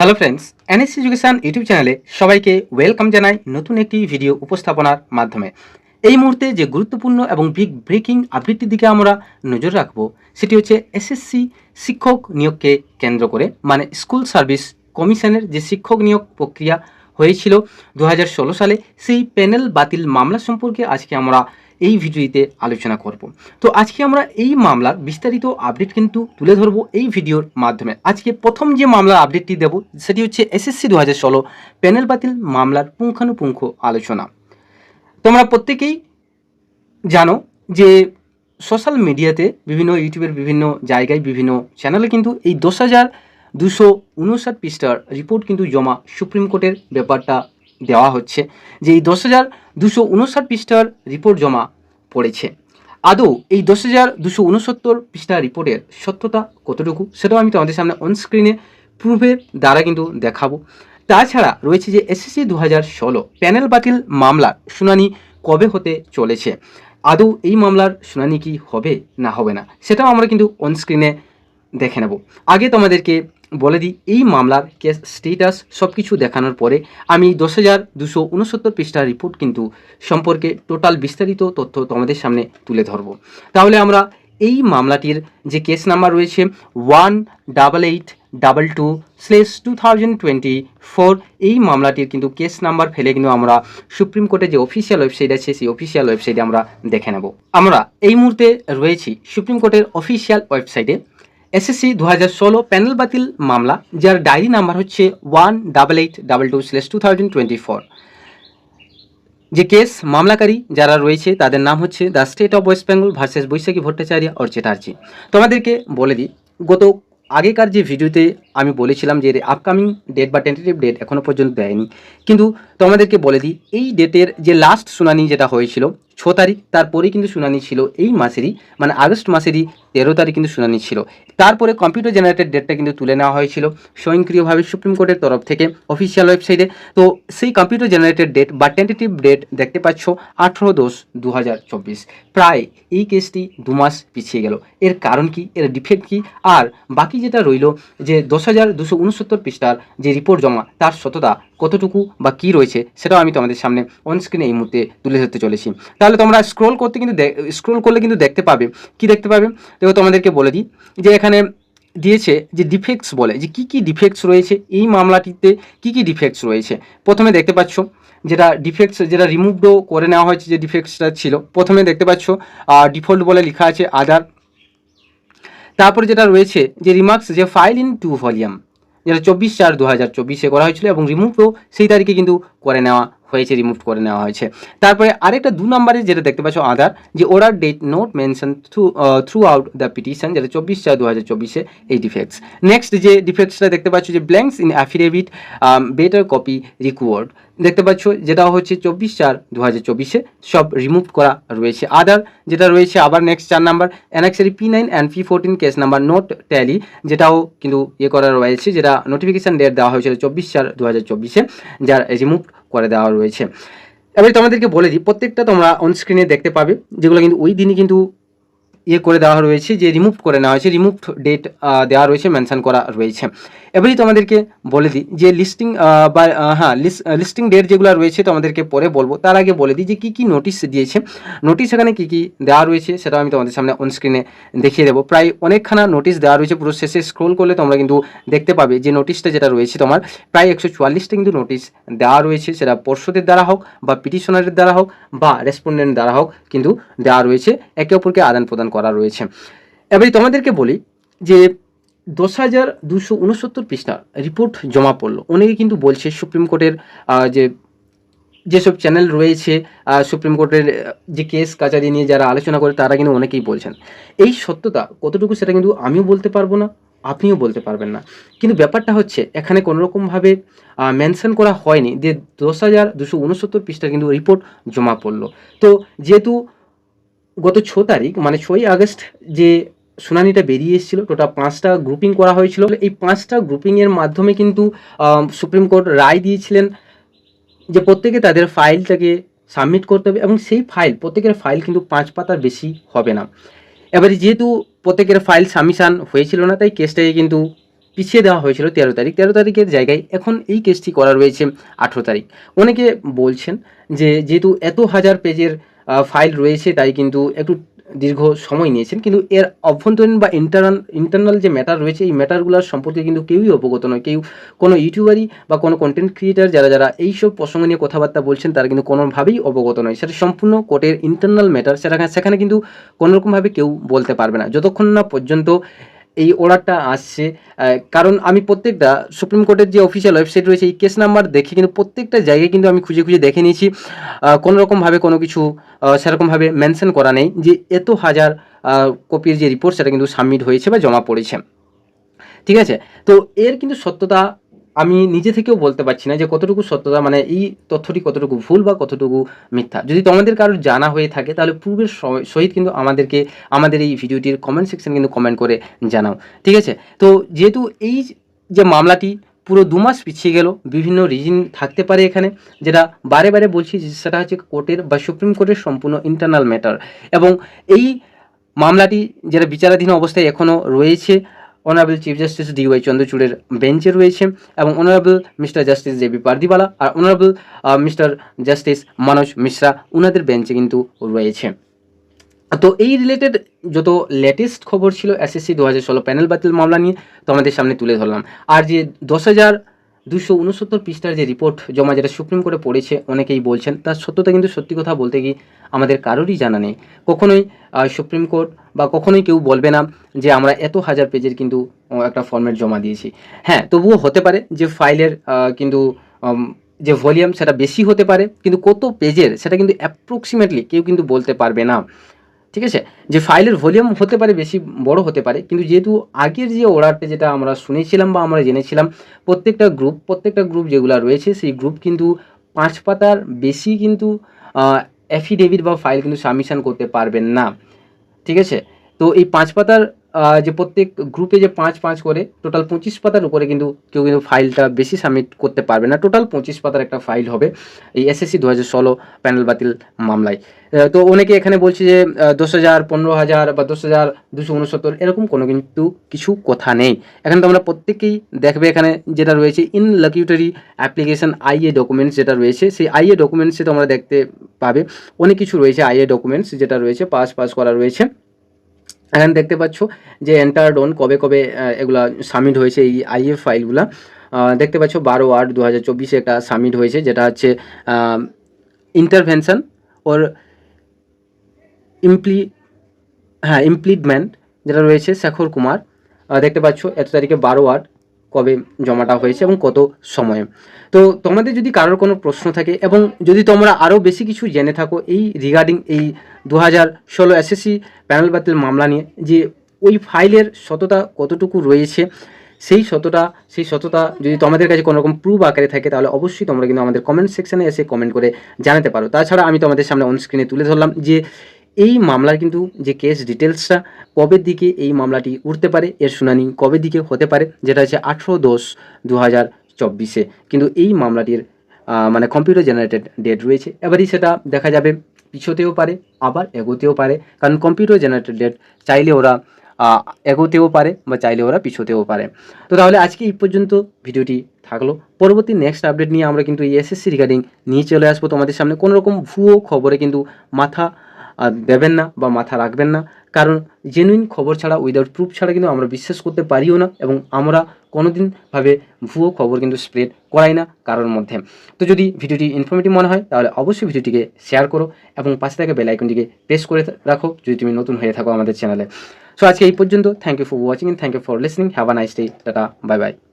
Hello friends NSC education YouTube চ্যানেলে সবাইকে welcome জানাই নতুন একটি ভিডিও উপস্থাপনার মাধ্যমে। এই মুহূর্তে যে গুরুত্বপূর্ণ এবং বিগ ব্রেকিং আপডেটটির দিকে আমরা নজর রাখব, সেটি হচ্ছে এসএসসি শিক্ষক নিয়োগকে কেন্দ্র করে মানে স্কুল সার্ভিস কমিশনের যে শিক্ষক নিয়োগ প্রক্রিয়া হয়েছিল দু হাজার ষোলো সালে, সেই প্যানেল বাতিল মামলা সম্পর্কে আজকে আমরা এই ভিডিওতে আলোচনা করব। তো আজকে আমরা এই মামলার বিস্তারিত আপডেট কিন্তু তুলে ধরবো এই ভিডিওর মাধ্যমে। আজকে প্রথম যে মামলার আপডেটটি দেব, সেটি হচ্ছে এসএসসি দু হাজার ষোলো প্যানেল বাতিল মামলার পুঙ্খানুপুঙ্খ আলোচনা। তোমরা প্রত্যেকেই জানো যে সোশ্যাল মিডিয়াতে বিভিন্ন ইউটিউবের বিভিন্ন জায়গায় বিভিন্ন চ্যানেলে কিন্তু এই দশ হাজার দুশো উনষাট পৃষ্ঠার রিপোর্ট কিন্তু জমা সুপ্রিম কোর্টের ব্যাপারটা দেওয়া হচ্ছে। যে এই দশ হাজার দুশো উনষাট পৃষ্ঠার রিপোর্ট জমা পড়েছে। আদৌ এই দশ হাজার দুশো উনসত্তর পৃষ্ঠা রিপোর্টের সত্যতা কতটুকু সেটাও আমি তোমাদের সামনে অনস্ক্রিনে প্রুফের দ্বারা কিন্তু দেখাবো। তাছাড়া রয়েছে যে এসএসসি দু হাজার ষোলো প্যানেল বাতিল মামলার শুনানি কবে হতে চলেছে? আদৌ এই মামলার শুনানি কি হবে না হবে না সেটাও আমরা কিন্তু অনস্ক্রিনে দেখে নেব। আগে তোমাদেরকে বলে দিই, এই মামলার কেস স্টেটাস সব কিছু দেখানোর পরে আমি দশ হাজার দুশো উনসত্তর পৃষ্ঠার রিপোর্ট কিন্তু সম্পর্কে টোটাল বিস্তারিত তথ্য তোমাদের সামনে তুলে ধরব। তাহলে আমরা এই মামলাটির যে কেস নাম্বার রয়েছে one double eight double two slash two thousand twenty four এই মামলাটির কিন্তু কেস নাম্বার ফেলে কিন্তু আমরা সুপ্রিম কোর্টের যে অফিসিয়াল ওয়েবসাইট আছে, সেই অফিসিয়াল ওয়েবসাইটে আমরা দেখে নেব। আমরা এই মুহূর্তে রয়েছি সুপ্রিম কোর্টের অফিসিয়াল ওয়েবসাইটে এসএসসি দু হাজার ষোলো প্যানেল বাতিল মামলা, যার ডায়েরি নাম্বার হচ্ছে one double eight double two slash two thousand twenty four যে কেস মামলাকারী যারা রয়েছে, তাদের নাম হচ্ছে the state of West Bengal versus Baishakhi Bhattacharya or তোমাদেরকে বলে দিই, গত আগেকার যে ভিডিওতে আমি বলেছিলাম যে আপকামিং ডেট বা টেন্টেটিভ ডেট এখনও পর্যন্ত দেয়নি, কিন্তু তোমাদেরকে বলে দিই, এই ডেটের যে লাস্ট শুনানি যেটা হয়েছিল ছ তারিখ, তারপরেই কিন্তু শুনানি ছিল এই মাসেরই মানে আগস্ট মাসেরই তেরো তারিখ কিন্তু শুনানি ছিল। তারপরে কম্পিউটার জেনারেটেড ডেটটা কিন্তু তুলে নেওয়া হয়েছিল স্বয়ংক্রিয়ভাবে সুপ্রিম কোর্টের তরফ থেকে অফিসিয়াল ওয়েবসাইটে তো সেই কম্পিউটার জেনারেটেড ডেট বা টেন্টেটিভ ডেট দেখতে পাচ্ছ আঠেরো দশ দু প্রায় এই কেসটি দু মাস পিছিয়ে গেল। এর কারণ কি? এর ডিফেক্ট কি? আর বাকি যেটা রইল যে দশ হাজার দুশো উনসত্তর পৃষ্ঠার যে রিপোর্ট জমা, তার সততা কতটুকু বা কি রয়েছে সেটাও আমি তোমাদের সামনে অন স্ক্রিনে এই মুহূর্তে তুলে ধরতে চলেছি। তাহলে তোমরা স্ক্রোল করতে কিন্তু স্ক্রোল করলে কিন্তু দেখতে পাবে। কি দেখতে পাবে? দেখো তোমাদেরকে বলে দিই যে এখানে দিয়েছে যে ডিফেক্টস বলে, যে কি কি ডিফেক্টস রয়েছে এই মামলাটিতে, কি কি ডিফেক্টস রয়েছে। প্রথমে দেখতে পাচ্ছ যেটা ডিফেক্টস যেটা রিমুভডও করে নেওয়া হয়েছে যে ডিফেক্টসটা ছিল। প্রথমে দেখতে পাচ্ছ ডিফল্ট বলে লেখা আছে আদার তারপরে যেটা রয়েছে যে রিমার্কস যে ফাইল ইন টু ভলিউম যেটা চব্বিশ চার দু হাজার চব্বিশে করা হয়েছিল এবং রিমুভও সেই তারিখে কিন্তু করে নেওয়া হয়েছে রিমুভ করে নেওয়া হয়েছে। তারপরে আরেকটা দু নম্বরে যেটা দেখতে পাচ্ছ, আধার, যে ওরার date not mention through throughout the petition যেটা চব্বিশ চার দু হাজার চব্বিশে এই ডিফেক্টস নেক্সট যে ডিফেক্টসটা দেখতে পাচ্ছ, যে blanks in affidavit better copy required দেখতে পাচ্ছ, যেটা হচ্ছে চব্বিশ চার দু হাজার চব্বিশে সব রিমুভ করা রয়েছে। আদার যেটা রয়েছে, আবার নেক্সট চার number annexure P nine and P fourteen case number note tally যেটাও কিন্তু ইয়ে করা রয়েছে, যেটা নোটিফিকেশান ডেট দেওয়া হয়েছিল চব্বিশ চার দু হাজার চব্বিশে, যার রিমুভ করে দেওয়া রয়েছে। এবারে তোমাদেরকে বলে দিই, প্রত্যেকটা তোমরা অনস্ক্রিনে দেখতে পাবে, যেগুলো কিন্তু ওই দিনই কিন্তু ইয়ে করে দেওয়া রয়েছে, যে রিমুভ করে নেওয়া হয়েছে রিমুভ ডেট দেওয়া রয়েছে মেনশন করা রয়েছে। এবারেই তোমাদেরকে বলে দিই, যে লিস্টিং বা হ্যাঁ লিস্টিং ডেট যেগুলো রয়েছে তোমাদেরকে পরে বলব, তার আগে বলে দিই যে কী কী নোটিশ দিয়েছে। নোটিশ এখানে কী কী দেওয়া রয়েছে, সেটা আমি তোমাদের সামনে অনস্ক্রিনে দেখিয়ে দেবো। প্রায় অনেকখানা নোটিশ দেওয়া রয়েছে, পুরো শেষে স্ক্রোল করলে তোমরা কিন্তু দেখতে পাবে যে নোটিশটা যেটা রয়েছে তোমার, প্রায় একশো চুয়াল্লিশটা কিন্তু নোটিশ দেওয়া রয়েছে, সেটা পর্ষদের দ্বারা হোক, বা পিটিশনারের দ্বারা হোক, বা রেসপন্ডেন্ট দ্বারা হোক কিন্তু দেওয়া রয়েছে। একে অপরকে আদান প্রদান করা রয়েছে। এবারে তোমাদেরকে বলি যে দশ হাজার দুশো উনসত্তর পৃষ্ঠা রিপোর্ট জমা পড়ল। অনেকে কিন্তু বলছে সুপ্রিম কোর্টের যে, যেসব চ্যানেল রয়েছে সুপ্রিম কোর্টের যে কেস কাচারি নিয়ে যারা আলোচনা করে তারা কিন্তু অনেকেই বলছেন। এই সত্যতা কতটুকু সেটা কিন্তু আমিও বলতে পারব না, আপনিও বলতে পারবেন না। কিন্তু ব্যাপারটা হচ্ছে এখানে কোনোরকমভাবে মেনশন করা হয়নি যে দশ হাজার দুশো উনসত্তর পৃষ্ঠা কিন্তু রিপোর্ট জমা পড়ল। তো যেহেতু গত ছ তারিখ মানে ছয়ই আগস্ট যে শুনানিটা বেরিয়ে এসেছিল টোটাল পাঁচটা গ্রুপিং করা হয়েছিল। এই পাঁচটা গ্রুপিংয়ের মাধ্যমে কিন্তু সুপ্রিম কোর্ট রায় দিয়েছিলেন যে প্রত্যেকে তাদের ফাইলটাকে সাবমিট করতে হবে এবং সেই ফাইল প্রত্যেকের ফাইল কিন্তু পাঁচ পাতার বেশি হবে না। এবারে যেহেতু প্রত্যেকের ফাইল সাবমিশন হয়েছিল না, তাই কেসটাকে কিন্তু পিছিয়ে দেওয়া হয়েছিল তেরো তারিখ। তেরো তারিখের জায়গায় এখন এই কেসটি করা রয়েছে আঠেরো তারিখ। অনেকে বলছেন যে যেহেতু এত হাজার পেজের ফাইল রয়েছে, তাই কিন্তু একটু দীর্ঘ সময় নিয়েছেন। কিন্তু এর অভ্যন্তরীণ বা ইন্টারনাল ইন্টারনাল যে ম্যাটার রয়েছে, এই ম্যাটারগুলোর সম্পর্কে কিন্তু কেউই অবগত নয়। কেউ কোনো ইউটিউবারই বা কোনো কন্টেন্ট ক্রিয়েটার যারা যারা এইসব প্রসঙ্গ নিয়ে কথাবার্তা বলছেন, তারা কিন্তু কোনোভাবেই অবগত নয়। সেটা সম্পূর্ণ কোর্টের ইন্টারনাল ম্যাটার সেটা সেখানে কিন্তু কোনোরকমভাবে কেউ বলতে পারবে না। যতক্ষণ না পর্যন্ত এই অর্ডারটা আসছে কারণ আমি প্রত্যেকটা সুপ্রিম কোর্টের যে অফিসিয়াল ওয়েবসাইট রয়েছে, এই কেস নাম্বার দেখে কিন্তু প্রত্যেকটা জায়গায় কিন্তু আমি খুঁজে খুঁজে দেখে নিয়েছি। কোনো রকমভাবে কোনো কিছু সেরকমভাবে মেনশন করা নেই যে এত হাজার কপির যে রিপোর্ট সেটা কিন্তু সাবমিট হয়েছে বা জমা পড়েছে। ঠিক আছে? তো এর কিন্তু সত্যতা আমি নিজে থেকেও বলতে পারছি না যে কতটুকু সত্যতা মানে এই তথ্যটি কতটুকু ভুল বা কতটুকু মিথ্যা। যদি তোমাদের কারোর জানা হয়ে থাকে, তাহলে পূর্বের সহিত কিন্তু আমাদেরকে, আমাদের এই ভিডিওটির কমেন্ট সেকশন কিন্তু কমেন্ট করে জানাও। ঠিক আছে? তো যেহেতু এই যে মামলাটি পুরো দু মাস পিছিয়ে গেল, বিভিন্ন রিজন থাকতে পারে এখানে, যেটা বারে বারে বলছি সেটা হচ্ছে কোর্টের বা সুপ্রিম কোর্টের সম্পূর্ণ ইন্টারনাল ম্যাটার এবং এই মামলাটি, যেটা বিচারাধীন অবস্থায় এখনও রয়েছে honourable chief justice D Y চন্দ্রচূড়ের বেঞ্চে রয়েছে এবং honourable mister justice J B Pardiwala আর honourable mister justice Manas Mishra ওনাদের বেঞ্চে কিন্তু রয়েছে। তো এই রিলেটেড যত লেটেস্ট খবর ছিল এসএসসি দু হাজার ষোলো প্যানেল বাতিল মামলা নিয়ে, তো আমাদের সামনে তুলে ধরলাম। আর যে দশ হাজার দুশো উনসত্তর পৃষ্ঠার যে রিপোর্ট জমা যেটা সুপ্রিম কোর্টে পড়েছে, অনেকেই বলছেন, তার সত্যতা কিন্তু সত্যি কথা বলতে কি আমাদের কারোরই জানা নেই। কখনোই সুপ্রিম কোর্ট বা কখনোই কেউ বলবে না যে আমরা এত হাজার পেজের কিন্তু একটা ফর্মেট জমা দিয়েছি। হ্যাঁ তবুও হতে পারে যে ফাইলের কিন্তু যে ভলিউম সেটা বেশি হতে পারে, কিন্তু কত পেজের সেটা কিন্তু অ্যাপ্রক্সিমেটলি কেউ কিন্তু বলতে পারবে না। ঠিক আছে? যে ফাইলের ভলিউম হতে পারে, বেশি বড় হতে পারে, কিন্তু যেহেতু আগের যে অর্ডারটা যেটা আমরা শুনেছিলাম বা আমরা জেনেছিলাম, প্রত্যেকটা গ্রুপ প্রত্যেকটা গ্রুপ যেগুলো রয়েছে, সেই গ্রুপ কিন্তু পাঁচ পাতার বেশি কিন্তু অ্যাফিডেভিট বা ফাইল কিন্তু সাবমিশন করতে পারবেন না। ঠিক আছে? তো এই পাঁচ পাতার যে প্রত্যেক গ্রুপে যে পাঁচ পাঁচ করে টোটাল পঁচিশ পাতার উপরে কিন্তু কেউ কিন্তু ফাইলটা বেশি সাবমিট করতে পারবে না। টোটাল পঁচিশ পাতার একটা ফাইল হবে এই এসএসসি দু হাজার ষোলো প্যানেল বাতিল মামলায়। তো অনেকে এখানে বলছে যে দশ হাজার পনেরো হাজার বা দশ হাজার দুশো উনসত্তর, এরকম কোনো কিন্তু কিছু কথা নেই। এখানে তোমরা প্রত্যেকেই দেখবে এখানে যেটা রয়েছে interlocutory application IA documents যেটা রয়েছে, সেই আইএ ডকুমেন্টসে তোমরা দেখতে পাবে। অনেক কিছু রয়েছে আইএ ডকুমেন্টস যেটা রয়েছে পাস পাস করা রয়েছে। এখানে দেখতে পাচ্ছ যে এন্টার ডোন কবে কবে এগুলা সাবমিট হয়েছে এই আইএফ ফাইলগুলা দেখতে পাচ্ছ বারো আট দু হাজার চব্বিশে একটা সাবমিট হয়েছে, যেটা হচ্ছে ইন্টারভেনশন ওর ইমপ্লি হ্যাঁ ইমপ্লিটমেন্ট যেটা রয়েছে শেখর কুমার। দেখতে পাচ্ছ এত তারিখে বারো আট কবে জমাটা হয়েছে এবং কত সময়ে। তো তোমাদের যদি কারোর কোনো প্রশ্ন থাকে এবং যদি তোমরা আরও বেশি কিছু জেনে থাকো এই রিগার্ডিং এই দু হাজার ষোলো এসএসসি প্যানেল বাতিল মামলা নিয়ে যে ওই ফাইলের সততা কতটুকু রয়েছে, সেই সততা সেই সততা যদি তোমাদের কাছে কোনো রকম প্রুফ আকারে থাকে, তাহলে অবশ্যই তোমরা কিন্তু আমাদের কমেন্ট সেকশানে এসে কমেন্ট করে জানাতে পারো। তাছাড়া আমি তোমাদের সামনে অন স্ক্রিনে তুলে ধরলাম যে এই মামলার কিন্তু যে কেস ডিটেলসটা কবের দিকে এই মামলাটি উঠতে পারে, এর শুনানি কবে দিকে হতে পারে, যেটা হচ্ছে আঠেরো দশ দু হাজার চব্বিশে। কিন্তু এই মামলাটির মানে কম্পিউটার জেনারেটেড ডেট রয়েছে। এবারই সেটা দেখা যাবে পিছোতেও পারে, আবার এগোতেও পারে। কারণ কম্পিউটার জেনারেটেড ডেট চাইলে ওরা এগোতেও পারে বা চাইলে ওরা পিছোতেও পারে। তো তাহলে আজকে এই পর্যন্ত ভিডিওটি থাকল। পরবর্তী নেক্সট আপডেট নিয়ে আমরা কিন্তু এই এসএসসি রিগার্ডিং নিয়ে চলে আসব। তোমাদের সামনে কোনো রকম ভুয়ো খবরে কিন্তু মাথা দেবেন না বা মাথা রাখবেন না। কারণ জেনুইন খবর ছাড়া উইদাউট প্রুফ ছাড়া কিন্তু আমরা বিশ্বাস করতে পারিও না এবং আমরা কোনোদিন ভাবে ভুয়ো খবর কিন্তু স্প্রেড করাই না কারোর মধ্যে। তো যদি ভিডিওটি ইনফরমেটিভ মনে হয়, তাহলে অবশ্যই ভিডিওটিকে শেয়ার করো এবং পাশে থাকা বেল আইকনটিকে প্রেস করে রাখো যদি তুমি নতুন হয়ে থাকো আমাদের চ্যানেলে সো আজকে এই পর্যন্ত thank you for watching thank you for listening have a nice day tata bye bye